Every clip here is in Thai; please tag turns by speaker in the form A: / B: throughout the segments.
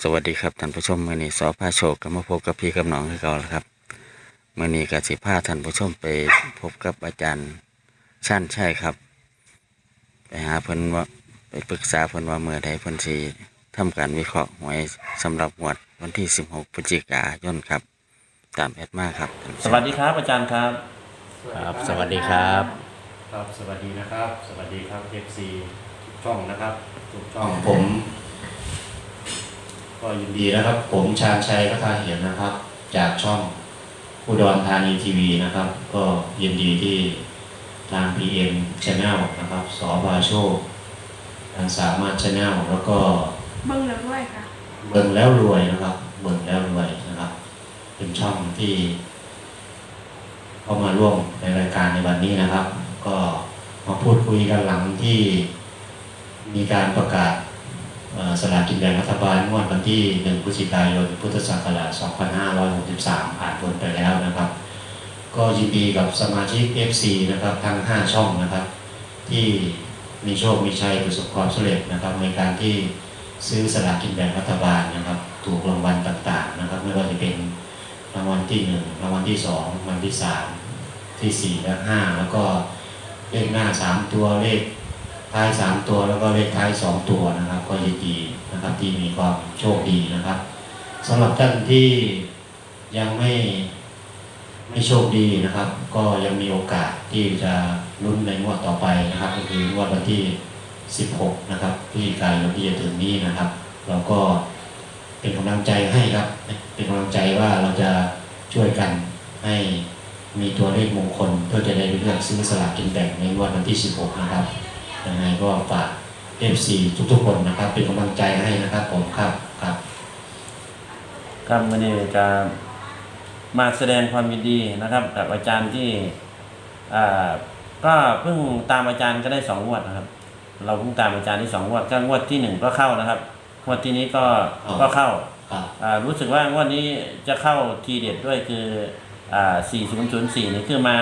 A: สวัสดีครับท่านผู้ชมมื่อนี้สอพาโชคก็มาพบกับพี่กับน้องคือเก่าแล้วครับมื่อนี้กสิพาท่านผู้ชมไปพบกับอาจารย์ชั่นใช่ครับ ไปหาเพิ่นว่าไปปรึกษาเพิ่นว่าเมื่อใดเพิ่นสิทำการวิเคราะห์หวยสำหรับงวดวันที่ 16พฤศจิกายนครับ ตามแอดมาครับท่านผู้ช
B: ส
A: ม
B: วัสดีครับอาจารย์ครับ
A: ครับ สวัสดีครับ
C: ครับ สวัสดีนะครับ สวัสดีครับ FC ทุกช่องนะครับ ทุกช่อง
D: ผม ก็ยินดีนะครับ ผมชาญชัยพัฒนาเหียนนะครับ จากช่องอุดรธานีทีวีนะครับ ก็ยินดีที่ทาง PM Channel นะครับสอบาโชคทางสามารถ Channel แล้วก็
E: เบิ้งแล้วด้วยค่ะ
D: เบิ่งแล้วรวยนะครับเบิ่งแล้วรวยนะครับ เป็นช่องที่เข้ามาร่วมในรายการในวันนี้นะครับ ก็มาพูดคุยกันหลังที่มีการประกาศเอ่อ สลากกินแบ่งรัฐบาลงวดวันที่ 1 พฤศจิกายน พุทธศักราช 2563 ผ่านพ้นไปแล้วนะครับ ก็ยินดีกับสมาชิก FC นะครับทั้ง 5 ช่องนะครับ ที่มีโชค มีชัยประสบความสำเร็จนะครับ ในการที่ซื้อสลากกินแบ่งรัฐบาลนะครับ ถูกรางวัลต่างๆนะครับ ไม่ว่าจะเป็นรางวัลที่ 1 รางวัลที่ 2 รางวัลที่ 3 ที่ 4 และ 5 แล้วก็เลขหน้า 3 ตัวเลข ท้าย3ตัวแล้วก็เลขท้าย2ตัวนะครับ ก็ยินดีนะครับที่มีความโชคดีนะครับสำหรับท่านที่ยังไม่ไม่โชคดีนะครับ ก็ยังมีโอกาสที่จะลุ้นในงวดต่อไปนะครับ ก็คืองวดวันที่ 16 นะครับพฤศจิกายนที่จะถึงนี้นะครับ เราก็เป็นกำลังใจให้ครับ เป็นกำลังใจว่าเราจะช่วยกันให้มีตัวเลขมงคลเพื่อจะได้เลือกซื้อสลากกินแบ่งในวดวันที่ 16 นะครับ ยังไงก็ฝาก FC ทุกๆคนนะครับ เป็นกำลังใจให้นะครับผมครับครับ
B: ครับวันนี้จะมาแสดงความยินดีนะครับ กับอาจารย์ที่อ่าก็เพิ่งตามอาจารย์ก็ได้สองงวดนะครับ เราเพิ่งตามอาจารย์ที่สองงวดก็งวดที่หนึ่งก็เข้านะครับงวดที่นี้ก็
D: อ๋อ
B: ก็เข้า
D: ครับ
B: อ่ารู้สึกว่างวดนี้จะเข้าทีเด็ดด้วยคืออ่า 4004นี่คือมา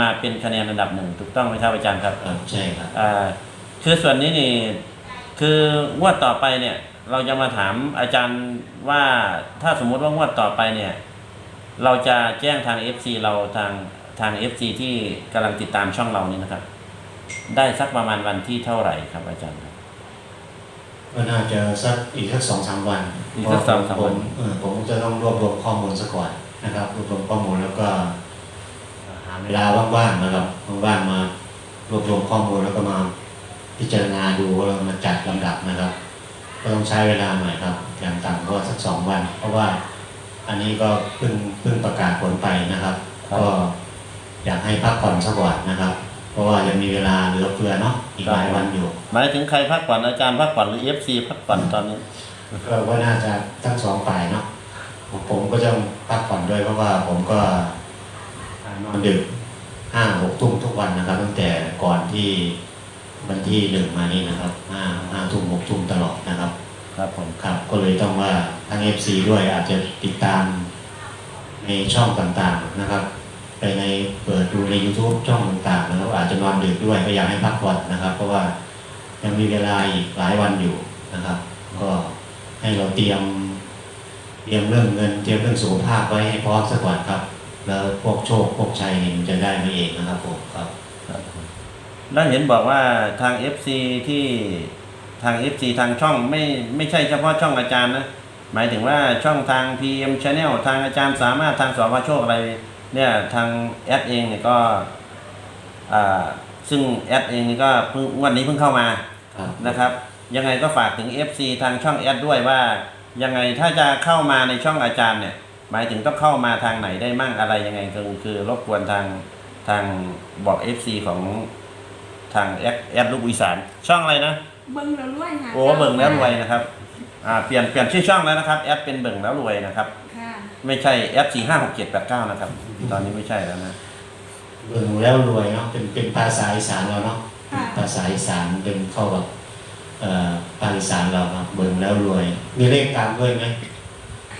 B: มาเป็นคะแนนอันดับหนึ่งถูกต้องไหมครับอาจารย์ครับ
D: ครับใช่ครับ
B: อ่าคือส่วนนี้นี่คืองวดต่อไปเนี่ย เราจะมาถามอาจารย์ว่าถ้าสมมุติว่างวดต่อไปเนี่ย เราจะแจ้งทาง FC เราทางทาง FC ที่กำลังติดตามช่องเรานี่นะครับ ได้สักประมาณวันที่เท่าไหร่ครับอาจารย์ครับ
D: ก็น่าจะสักอีกสักสองสามวัน
B: อีกสักสองสามวัน
D: ผเออผมจะต้องรวบรวมข้อมูลซะก่อน นะครับรวบรวมข้อมูลแล้วก็หาเวลาว่างๆนะครับว่างๆมารวบรวมข้อมูลแล้วก็มาพิจารณาดูแล้วมาจัดลำดับนะครับ ก็ต้องใช้เวลาหน่อยครับอย่างต่ำก็สักสองวัน เพราะว่าอันนี้ก็เพิ่งเพิ่งประกาศผลไปนะครับ
B: ครับ
D: ก็อยากให้พักผ่อนสักวันนะครับ เพราะว่ายังมีเวลาเหลือเฟือเนาะอีกหลายวันอยู่
B: หมายถึงใครพักผ่อนอาจารย์พักผ่อนหรือ FC พักผ่อนตอนนี้
D: ก็ว่าน่าจะทั้งสองฝ่ายเนาะ ผมผมก็จะพักผ่อนด้วยเพราะว่าผมก็นอนดึกห้าหกทุ่มทุกวันนะครับ ตั้งแต่ก่อนที่วันที่หนึ่งมานี่นะครับห้าห้าทุ่มหกทุ่มตลอดนะครับ
B: ครับผม
D: ครับก็เลยต้องว่าทั้ง FC ด้วยอาจจะติดตามในช่องต่างๆนะครับ ไปในเปิดดูใน YouTube ช่องต่างๆนะครับอาจจะนอนดึกด้วยก็อยากให้พักผ่อนนะครับ เพราะว่ายังมีเวลาอีกหลายวันอยู่นะครับ ก็ให้เราเตรียม เตรียมเรื่องเงินเตรียมเรื่องสุขภาพไว้ให้พร้อมสักก่อนครับ แล้วพวกโชคพวกชัยนี่มันจะได้มาเองนะครับผมครับ
B: ครับผมแล้วเห็นบอกว่าทาง FC ที่ทาง FC ทางช่องไม่ไม่ใช่เฉพาะช่องอาจารย์นะ หมายถึงว่าช่องทาง PM Channel ทางอาจารย์สามารถทางสพโชคอะไรเนี่ยทางแอดเองเนี่ยก็อ่าซึ่งแอดเองนี่ก็เพิ่งงวันนี้เพิ่งเข้ามา
D: ครับ
B: นะครับ ยังไงก็ฝากถึง FC ทางช่องแอดด้วยว่า ยังไงถ้าจะเข้ามาในช่องอาจารย์เนี่ย หมายถึงต้องเข้ามาทางไหนได้มั่งอะไรยังไงก็คือรบกวนทางทางบอก FC ของทางแอดแอดลูกอีสานช่องอะไรนะ
E: เบิ้งแล้วด้วยค่ะ
B: โอ้เบิ่งแล้วรวยนะครับอ่าเปลี่ยนเปลี่ยนชื่อช่องแล้วนะครับแอดเป็นเบิ่งแล้วรวยนะครับ
E: ค่ะ
B: ไม่ใช่แอดสี่ห้าหกเจ็ดแปดเก้านะครับ ตอนนี้ไม่ใช่แล้วนะ
D: เบิ่งแล้วรวยเนาะเป็นเป็นภาษาอีสานเราเนาะ
E: ค่ะ
D: ภาษาอีสานเป็นเข้ากับเอ่อ ภาคอีสานเราครับเบิ่งแล้วรวย มีเลขตามด้วยไหม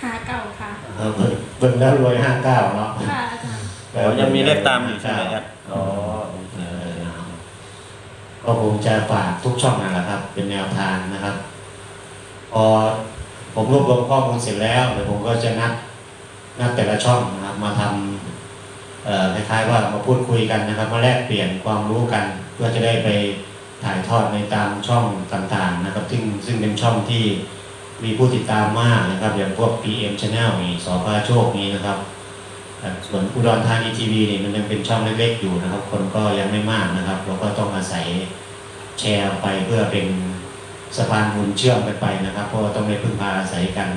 E: หาเก่าค่ะ
D: เออเบิ่งเบิ่งแล้วรวยห้าเก้าเนาะ
E: ค่ะอาจารย์
B: อ๋อยังมีเลขตามอยู่ใช่ไหมแอดอ๋อโอเค
D: เออนะครับก็คงจะฝากทุกช่องนั่นแหละครับ เป็นแนวทางนะครับ พอผมรวบรวมข้อมูลเสร็จแล้วเดี๋ยวผมก็จะนัดนัดแต่ละช่องนะครับมาทำเอ่อคล้ายๆว่ามาพูดคุยกันนะครับ มาแลกเปลี่ยนความรู้กันเพื่อจะได้ไป ถ่ายทอดในตามช่องต่างๆนะครับ ซึ่งซึ่งเป็นช่องที่มีผู้ติดตามมากนะครับ อย่างพวก PM Channel นี่สอพาโชคนี้นะครับส่วนอุดรธานีทีวีนี่มันยังเป็นช่องเล็กๆอยู่นะครับ คนก็ยังไม่มากนะครับ เราก็ต้องอาศัยแชร์ไปเพื่อเป็นสะพานบุญเชื่อมกันไปนะครับ เพราะว่าต้องได้พึ่งพาอาศัยกัน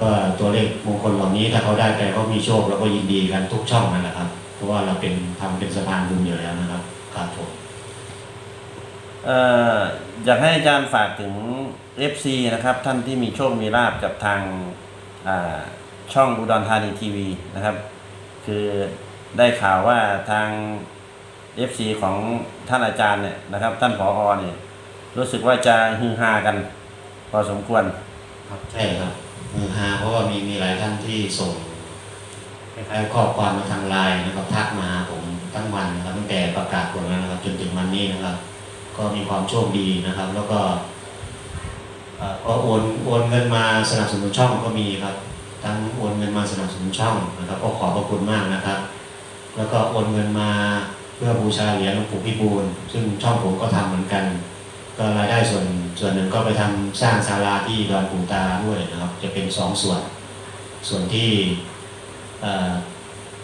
D: ก็ตัวเลขมงคลเหล่านี้ถ้าเขาได้ไปเขามีโชคเราก็ยินดีกันทุกช่องนั่นแหละครับ เพราะว่าเราเป็นทำเป็นสะพานบุญอยู่แล้วนะครับครับผม
B: อยากให้อาจารย์ฝากถึง FC นะครับ ท่านที่มีโชคมีลาบกับทางช่องอุดรธานีทีวีนะครับ คือได้ข่าวว่าทาง FC ของท่านอาจารย์เนี่ยนะครับ ท่านผออเนี่ยรู้สึกว่าจะฮือฮากัน พอสมควร
D: ครับใช่ครับมือฮาเพราะว่ามีมีหลายท่านที่ส่งคล้ายๆข้อความมาทางไลน์นะครับทักมาผมทั้งวันนะครับตั้งแต่ประกาศผลนะครับจนถึงวันนี้นะครับ ก็มีความโชคดีนะครับ แล้วก็ก็โอนโอนเงินมาสนับสนุนช่องก็มีครับ ทั้งโอนเงินมาสนับสนุนช่องนะครับ ก็ขอบพระคุณมากนะครับ แล้วก็โอนเงินมาเพื่อบูชาเหรียญหลวงปู่พิบูลซึ่งช่องผมก็ทำเหมือนกัน ก็รายได้ส่วนส่วนหนึ่งก็ไปทำสร้างศาลาที่ดอนปู่ตาด้วยนะครับ จะเป็นสองส่วน ส่วนที่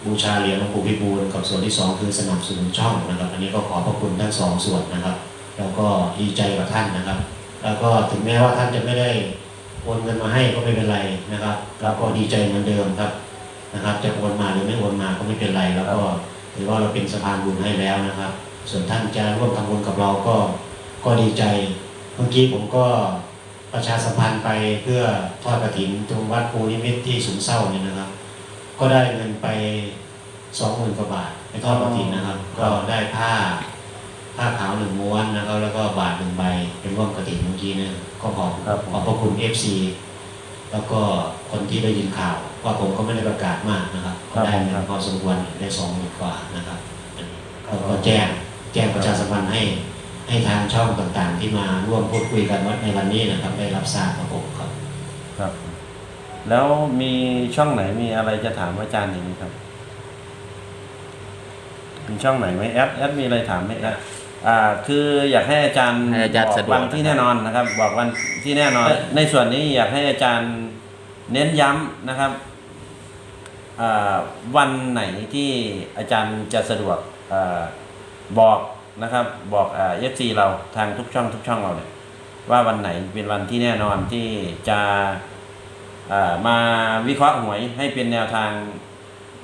D: บูชาเหรียญหลวงปู่พิบูลกับส่วนที่สองคือสนับสนุนช่องนะครับ อันนี้ก็ขอพระคุณทั้งสองส่วนนะครับ แล้วก็ดีใจกับท่านนะครับ แล้วก็ถึงแม้ว่าท่านจะไม่ได้โอนเงินมาให้ก็ไม่เป็นไรนะครับเราก็ดีใจเหมือนเดิมครับนะครับ จะโอนมาหรือไม่โอนมาก็ไม่เป็นไร แล้วก็ถือว่าเราเป็นสะพานบุญให้แล้วนะครับ ส่วนท่านจะร่วมทำบุญกับเราก็ก็ดีใจ เมื่อกี้ผมก็ประชาสัมพันธ์ไปเพื่อทอดกระถินตรงวัดภูนิมิตที่สุนเศร้าเนี่ยนะครับ ก็ได้เงินไปสองหมื่นกว่าบาทไปทอดกระถินนะครับ ก็ได้ผ้า ผ้าขาวหนึ่งม้วนนะครับ แล้วก็บาทหนึ่งใบ เป็นร่วมกระถิ่นเมื่อกี้เนี่ยก็ขอบ
B: ครับ
D: ขอบพระคุณ FC แล้วก็คนที่ได้ยินข่าวว่าผมก็ไม่ได้ประกาศมากนะครับก็ได้เงินพอสมควรได้สองหมื่นกว่านะครับอันนี้ก็แจ้งแจ้งประชาสัมพันธ์ให้ให้ทางช่องต่างๆ ที่มาร่วมพูดคุยกันในวันนี้นะครับได้รับทราบครับผมครับ
B: ครับ แล้วมีช่องไหนมีอะไรจะถามอาจารย์อย่างนี้ครับมีช่องไหนไหมแอดแอดมีอะไรถามไหมแอด อ่าคืออยากให้อาจารย์
A: ให้อาจารย์
B: บ
A: สะ
B: อก
A: ดวก
B: วันที่
A: นะครับ
B: แน่นอนนะครับ บอกวันที่แน่นอน ในส่วนนี้อยากให้อาจารย์เน้นย้ำนะครับอ่าวันไหนที่อาจารย์จะสะดวกอาบอกนะครับ บอกอ่าเอฟซีเราทางทุกช่องทุกช่องเราเนี่ยว่าวันไหนเป็นวันที่แน่นอนที่จะอ่ามาวิเคราะห์หวยให้เป็นแนวทาง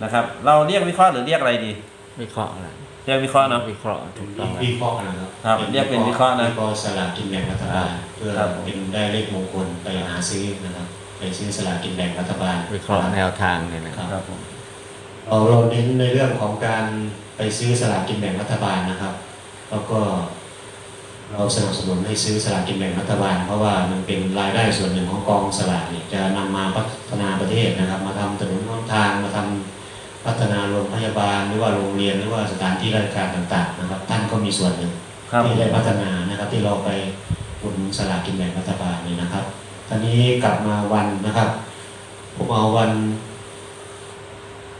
B: นะครับ เราเรียกวิเคราะห์หรือเรียกอะไรดี
A: วิเคราะห์อะไร
B: เรียกวิเคราะห์เนาะ
A: วิเคราะห์ถูกต้องแล้ว
D: วิเคราะห์นะครับ
B: ครับเรียกเป็นวิเคราะห์นะ
D: วิเคราะห์สลากกินแบ่งรัฐบาลเพื่อ
B: ครับ
D: เป็นได้เลขมงคลไปหาซื้อนะครับไปซื้อสลากกินแบ่งรัฐบาล
A: วิเคราะห์แนวทางเนี่ยนะครับ
B: ครับผม
D: เราเราเน้นในเรื่องของการไปซื้อสลากกินแบ่งรัฐบาลนะครับ แล้วก็เราสนับสนุนให้ซื้อสลากกินแบ่งรัฐบาล เพราะว่ามันเป็นรายได้ส่วนหนึ่งของกองสลากเนี่ยจะนำมาพัฒนาประเทศนะครับ มาทำถนนหนทางมาทำ พัฒนาโรงพยาบาลหรือว่าโรงเรียนหรือว่าสถานที่ราชการต่าง ๆ นะครับ ท่านก็มีส่วนหนึ่ง
B: ครับ
D: ที่ได้พัฒนานะครับ ที่เราไปอุดหนุนสลากกินแบ่งรัฐบาลนี่นะครับ ตอนนี้กลับมาวันนะครับผมเอาวัน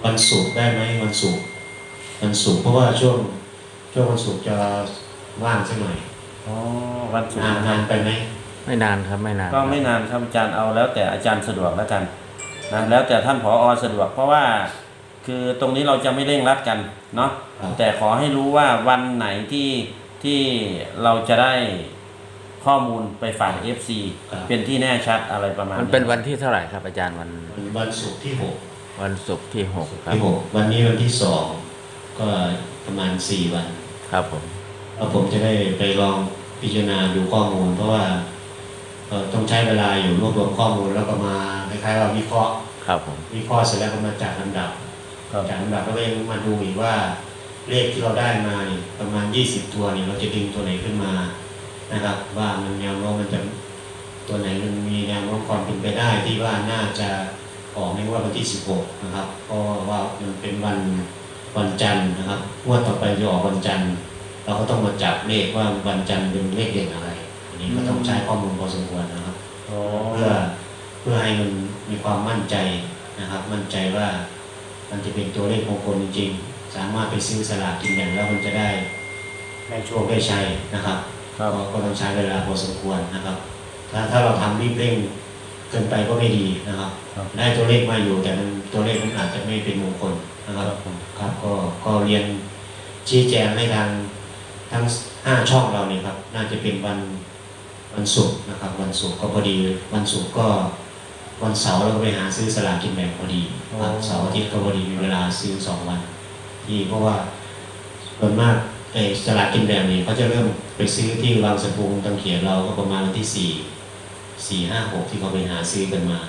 D: วันศุกร์ได้ไหมวันศุกร์วันศุกร์เพราะว่าช่วงช่วงวันศุกร์จะว่างสักหน่อย
B: อ๋อวันศุก
D: นาน
B: ร์
D: นานไปไหม
A: ไม่นานครับไม่นาน
B: ก็ไม่นานครับอาจารย์เอาแล้วแต่อาจารย์สะดวกแล้วกันนะแล้วแต่ท่านผออสะดวกเพราะว่า คือตรงนี้เราจะไม่เร่งรัดกันเนาะ
D: ครับ
B: แต่ขอให้รู้ว่าวันไหนที่ที่เราจะได้ข้อมูลไปฝาก FC
D: ครับ
B: เป็นที่แน่ชัดอะไรประมาณ
A: มันเป็นวันที่เท่าไหร่ครับ อาจารย์วัน
D: วันวันศุกร์ที่หก
A: วันศุกร์ที่หกครับ
D: ที่หกวันนี้วันที่สองก็ประมาณสี่วัน
A: ครับผม
D: แล้วผมจะได้ไปลองพิจารณาดูข้อมูล เพราะว่าเอ่อต้องใช้เวลาอยู่รวบรวมข้อมูลแล้วก็มาคล้ายๆว่าวิเคราะห์
A: ครับผม
D: วิเคราะห์เสร็จแล้วก็มาจัดลำดับ
B: ครับ
D: จากลำดับก็ยังมาดูอีกว่าเลขที่เราได้มานี่ประมาณ 20 ตัวนี่เราจะดึงตัวไหนขึ้นมานะครับ ว่ามันแนวโน้มมันจะตัวไหนมันมีแนวโน้มความเป็นไปได้ที่ว่าน่าจะออกในว่าวันที่ 16 นะครับเพราะว่ามันเป็นวันวันจันทร์นะครับงวดต่อไปจะออกวันจันทร์เราก็ต้องมาจับเลขว่าวันจันทร์เป็นเลขเด่นอะไร อันนี้ก็ต้องใช้ข้อมูลพอสมควรนะครับเพื่อเพื่อให้มันมีความมั่นใจนะครับ มั่นใจว่า มันจะเป็นตัวเลขมงคลจริงๆ สามารถไปซื้อสลากกินแบ่งแล้วมันจะได้ได้โชคได้ชัยนะครับ
B: ครับ
D: ก็ก็ต้องใช้เวลาพอสมควรนะครับ ถ้าถ้าเราทำรีบเร่งเกินไปก็ไม่ดีนะครับ
B: ครับ
D: ได้ตัวเลขมาอยู่แต่มันตัวเลขมันอาจจะไม่เป็นมงคลนะครับครับก็ก็เรียนชี้แจงให้ทางทั้งห้าช่องเราเนี่ยครับ น่าจะเป็นวันวันศุกร์นะครับ วันศุกร์ก็พอดีวันศุกร์ก็ วันเสาร์เราก็ไปหาซื้อสลากกินแบ่งพอดีครับ
B: อ๋อ
D: เสาร์อาทิตย์ก็พอดีมีเวลาซื้อสองวัน ที่เพราะว่าส่วนมากไอ้สลากกินแบ่งนี่เขาจะเริ่มไปซื้อที่วางสะพุงตังเขียนเราก็ประมาณวันที่สี่สี่ห้าหกที่เขาไปหาซื้อกันมา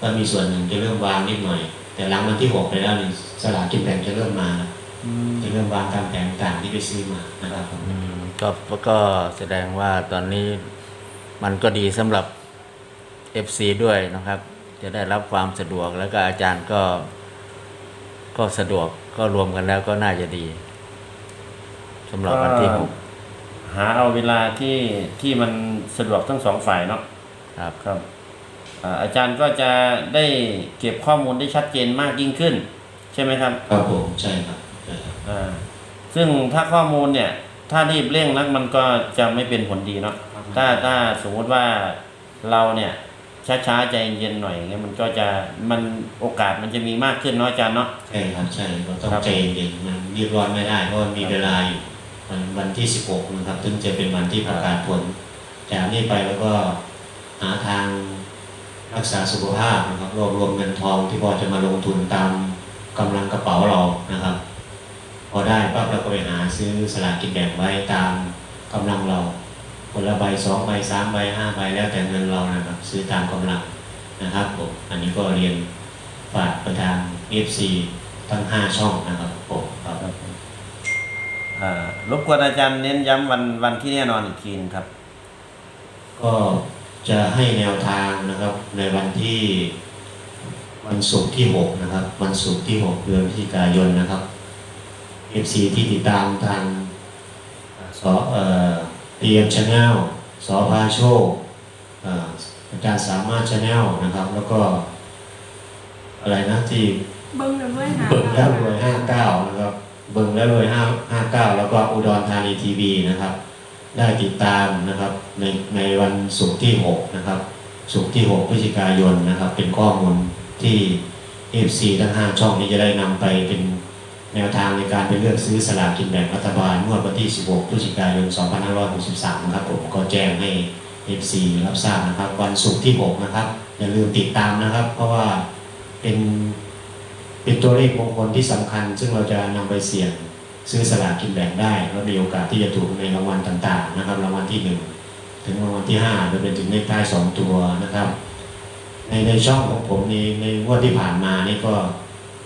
D: ก็มีส่วนหนึ่งจะเริ่มวางนิดหน่อย แต่หลังวันที่หกไปแล้วนี่สลากกินแบ่งจะเริ่มมาแล้ว
B: อืม
D: จะเริ่มวางตามแผนต่างที่ไปซื้อมานะครับผม
A: อืมก็ก็แสดงว่าตอนนี้มันก็ดีสำหรับ FC ด้วยนะครับ จะได้รับความสะดวกแล้วก็อาจารย์ก็ ก็สะดวกก็รวมกันแล้วก็น่าจะดีสำหรับวันที่หก
B: หาเอาเวลาที่ที่มันสะดวกทั้งสองฝ่ายเนาะ
A: ครับ
B: ครับอ่าอาจารย์ก็จะได้เก็บข้อมูลได้ชัดเจนมากยิ่งขึ้น ใช่ไหมครับ
D: ครับผมใช่ครับใช่ครับ
B: อ่าซึ่งถ้าข้อมูลเนี่ย ถ้ารีบเร่งนักมันก็จะไม่เป็นผลดีเนาะถ้าถ้าสมมุติว่าเราเนี่ย ช้าๆใจเย็นๆหน่อยอย่างเงี้ยมันก็จะมันโอกาสมันจะมีมากขึ้นเนาะอาจารย์เนาะ
D: ใช่ครับใช่เราต้อง
B: ครับ
D: ใจเย็นๆมันรีบร้อนไม่ได้เพราะมันมีเวลาอยู่วันวันที่16นะครับถึงจะเป็นวันที่ประกาศผลจากนี้ไปแล้วก็หาทางรักษาสุขภาพนะครับรวบรวมเงินทองที่พอจะมาลงทุนตามกำลังกระเป๋าเรานะครับ พอได้ปั๊บเราก็ไปหาซื้อสลากกินแบ่งไว้ตามกำลังเรา คนละใบสองใบสามใบห้าใบแล้วแต่เงินเรานะครับ ซื้อตามกำลังนะครับผมอันนี้ก็เรียนฝากประทาง FC ทั้ง5ช่องนะครับผมครับ
B: อ่ารบกวนอาจารย์เน้นย้ำวันวันที่แน่นอนอีกทีนึงครับ
D: ก็จะให้แนวทางนะครับในวันที่วันศุกร์ที่ 6 นะครับ วันศุกร์ที่ 6 เดือนพฤศจิกายนนะครับ FC ที่ติดตามทางสเอ่อ PM Channel สพาโชคเอ่ออาจารย์สามารถ Channel นะครับ แล้วก็ อะไรนะที่
E: เบิ้งแล้วด้วยหา
D: เบิ่งแล้
E: เก่าว
D: รวยห้าเก้านะครับ เบิ่งแล้วรวยห้าห้าเก้าแล้วก็อุดรธานีทีวีนะครับ ได้ติดตามนะครับในในวันศุกร์ที่หกนะครับศุกร์ที่หกพฤศจิกายนนะครับ เป็นข้อมูลที่ FC ทั้งห้าช่องนี้จะได้นำไปเป็น แนวทางในการไปเลือกซื้อสลากกินแบ่งรัฐบาลงวดวันที่ 16 พฤศจิกายน 2563 นะครับผมก็แจ้งให้ FC รับทราบนะครับ วันศุกร์ที่ 6 นะครับ อย่าลืมติดตามนะครับ เพราะว่าเป็นเป็นตัวเลขมงคลที่สำคัญ ซึ่งเราจะนำไปเสี่ยงซื้อสลากกินแบ่งได้แล้วมีโอกาสที่จะถูกในรางวัลต่างๆนะครับรางวัลที่หนึ่งถึงรางวัลที่ห้าโดยเป็นถึงเลขท้ายสองตัวนะครับ ในในช่องของผมในในงวดที่ผ่านมานี่ก็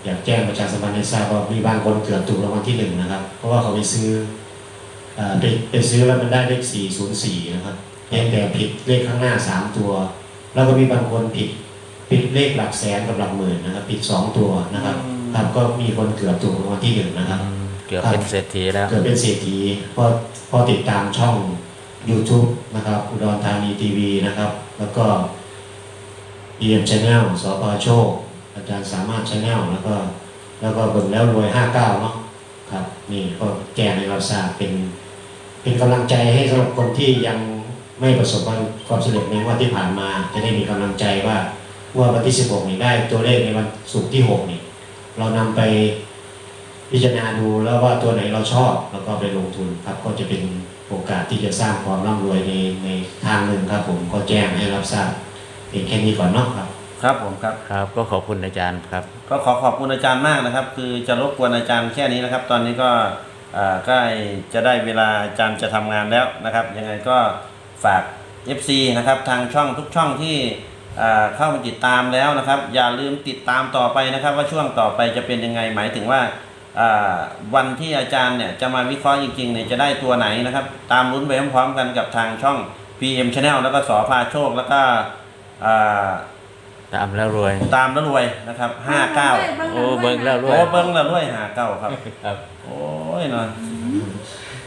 D: อยากแจ้งประชาสัมพันธ์ให้ทราบว่ามีบางคนเกือบถูกรางวัลที่หนึ่งนะครับ เพราะว่าเขาไปซื้อเอ่อไปไปซื้อแล้วมันได้เลขสี่ศูนย์สี่นะครับเพียงแต่ผิดเลขข้างหน้าสามตัว แล้วก็มีบางคนผิดผิดเลขหลักแสนกับหลักหมื่นนะครับผิดสองตัวนะครับ
B: อืม
D: ครับก็มีคนเกือบถูกรางวัลที่หนึ่งนะครับ
A: เกือบเป็นเศรษฐีแล้ว
D: เกิดเป็นเศรษฐีพอพอติดตามช่อง YouTube นะครับอุดรธานีทีวีนะครับ แล้วก็ PM Channel สปโชค อาจารย์สามารถ Channel แล้วก็ แล้วก็เบิ่งแล้วรวย59เก้าเนาะครับ นี่ก็แจ้งให้เราทราบเป็น เป็นกำลังใจให้สำหรับคนที่ยังไม่ประสบความความสำเร็จในวันที่ผ่านมา จะได้มีกำลังใจว่าว่าวันที่16นี่ได้ตัวเลขในวันศุกร์ที่6นี่ เรานำไปพิจารณาดูแล้วว่าตัวไหนเราชอบแล้วก็ไปลงทุนครับ ก็จะเป็นโอกาสที่จะสร้างความร่ำรวยในในทางหนึ่งครับผมก็แจ้งให้รับทราบเพียงแค่นี้ก่อนเนาะครับ
B: ครับผมครับ
A: ครับ ก็ขอบคุณอาจารย์ครับ
B: ก็ขอขอบคุณอาจารย์มากนะครับ คือจะรบกวนอาจารย์แค่นี้นะครับ ตอนนี้ก็อ่าใกล้จะได้เวลาอาจารย์จะทำงานแล้วนะครับ ยังไงก็ฝาก FC นะครับทางช่องทุกช่องที่อ่าเข้ามาติดตามแล้วนะครับ อย่าลืมติดตามต่อไปนะครับ ว่าช่วงต่อไปจะเป็นยังไงหมายถึงว่าอ่าวันที่อาจารย์เนี่ยจะมาวิเคราะห์จริงๆเนี่ยจะได้ตัวไหนนะครับ ตามลุ้นไปพร้อมๆกันกับทางช่อง PM Channel แล้วก็สอพาโชคแล้วก็อ่า
A: ตามแล้วรวย
B: ตามแล้วรวยนะครับห้าเก้า
A: โอ้เบิ่งแล้วร
B: โอ้
A: วย
B: เบิ้งแล้วรวยหาเก้าครับ
A: ครับ
B: โอ้ยเนาะ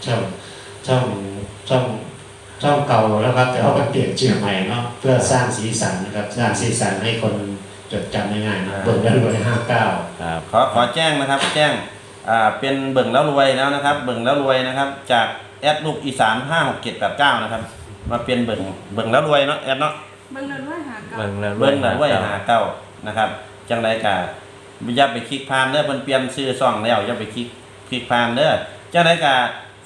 D: ช่องช่องช่องช่องเก่าแล้วครับแต่ว่าก็เปลี่ยนชื่อใหม่เนาะเพื่อสร้างสีสันนะครับสร้างสีสันให้คนจดจำง่ายๆนะเบิ่งแล้วรวยห้าเก้า
A: ครับ
B: ขอขอแจ้งนะครับ แจ้งอ่าเป็นเบิ่งแล้วรวยแล้วนะครับ เบิ่งแล้วรวยนะครับ จากแอดลูกอีสานห้าหกเจ็ดแปดเก้านะครับ มาเป็นเบิ่งเบิ่งแล้วรวยเนาะแอดเนาะ
E: เบิ้งเราด้วยหาเก่า
A: เบิ่งแล้ว
B: เบิ่งแล้วรวยหาเก้านะครับ จังไรกะอย่าไปคลิกพานเด้อเพิ่นเปลี่ยนชื่อซ่องแล้วอย่าไปคลิกคลิกพานเด้อจังไรกะ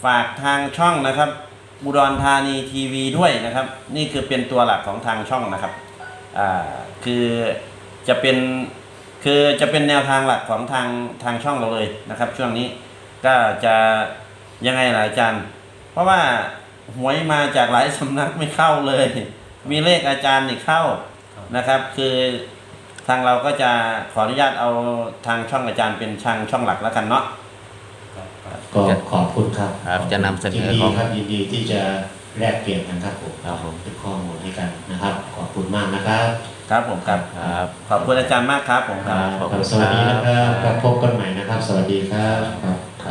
B: ฝากทางช่องนะครับอุดรธานีทีวีด้วยนะครับ นี่คือเป็นตัวหลักของทางช่องนะครับอ่าคือจะเป็นคือจะเป็นแนวทางหลักของทางทางช่องเราเลยนะครับ ช่วงนี้ก็จะยังไงล่ะอาจารย์เพราะว่าหวยมาจากหลายสำนักไม่เข้าเลย มีเลขอาจารย์นี่เข้านะครับ คือทางเราก็จะขออนุญาตเอาทางช่องอาจารย์เป็นช่างช่องหลักแล้วกันเนาะ
C: ครับครับ
D: ก็ขอบคุณครับ
A: ครับจะนำเสน
D: ยิน
A: อ
D: ดี
A: ของ
D: ครับยินดีที่จะแลกเปลี่ยนกันครับผม
A: ครับผม
D: เป็นข้อมูลให้กันนะครับ ขอบคุณมากนะครับ
B: ครับผมครับ
A: ครับ
B: ขอบคุณอาจารย์มากครับผมครับ
A: ขอบคุณ
D: สวัสดีนะค
A: ครั
D: รับบพบกันใหม่นะครับ สวัสดีครับครับ